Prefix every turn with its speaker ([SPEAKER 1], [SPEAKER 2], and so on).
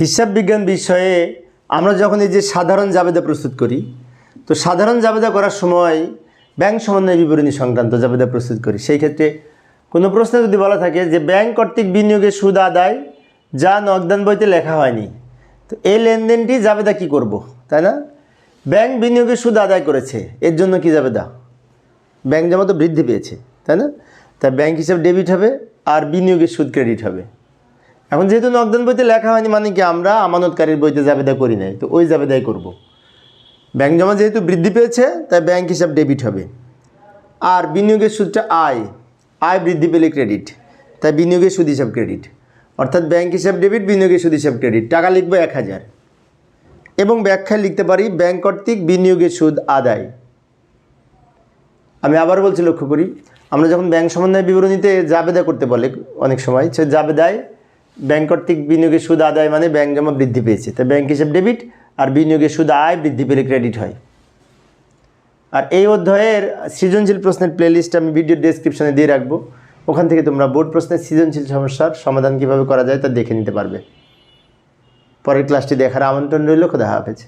[SPEAKER 1] হিসাব বিজ্ঞান বিষয়ে আমরা যখন এই যে সাধারণ জাবেদা প্রস্তুত করি, তো সাধারণ জাবেদা করার সময় ব্যাংক সমন্বয় বিবরণী সংক্রান্ত জাবেদা প্রস্তুত করি। সেই ক্ষেত্রে কোনো প্রশ্নে যদি বলা থাকে যে ব্যাংক কর্তৃক বিনিয়োগের সুদ আদায়, যা নগদান বইতে লেখা হয়নি, তো এই লেনদেনটি জাবেদা কি করব, তাই না? ব্যাংক বিনিয়োগের সুদ আদায় করেছে, এর জন্য কি জাবেদা? ব্যাংক জমা তো বৃদ্ধি পেয়েছে, তাই না? তা ব্যাংক হিসাব ডেবিট হবে আর বিনিয়োগের সুদ ক্রেডিট হবে। এখন যেহেতু নগদান বইতে লেখা হয়নি মানে কি আমরা আমানতকারীর বইতে জাবেদা করি নাই? তো ওই জাবেদাই করব। ব্যাংক জমা যেহেতু বৃদ্ধি পেয়েছে, তাই ব্যাংক হিসাব ডেবিট হবে। আর বিনিয়োগের সুদটা আয়। আয় বৃদ্ধি পেলে ক্রেডিট। তাই বিনিয়োগের সুদ হিসাব ক্রেডিট। অর্থাৎ ব্যাংক হিসাব ডেবিট, বিনিয়োগের সুদ হিসাব ক্রেডিট। টাকা লিখব এক হাজার। এবং ব্যাখ্যায় লিখতে পারি, ব্যাংক কর্তৃক বিনিয়োগের সুদ আদায়। আমি আবার বলছি, লক্ষ্য করি, আমরা যখন ব্যাংক সমন্বয় বিবরণীতে জাবেদা করতে বলে অনেক সময়, সে জাবেদায় ব্যাংক কর্তৃক বিনিয়োগের সুদ আদায় মানে ব্যাংক জমা বৃদ্ধি পেয়েছে। তাই ব্যাংক হিসেব ডেবিট আর বিনিয়োগের সুদ আয় বৃদ্ধি পেলে ক্রেডিট হয়। আর এই অধ্যায়ের সৃজনশীল প্রশ্নের প্লেলিস্ট আমি ভিডিও ডেসক্রিপশনে দিয়ে রাখব। ওখান থেকে তোমরা বোর্ড প্রশ্নের সৃজনশীল সমস্যার সমাধান কীভাবে করা যায় তা দেখে নিতে পারবে। পরের ক্লাসটি দেখার আমন্ত্রণ রইল, খোদা হাফেজ।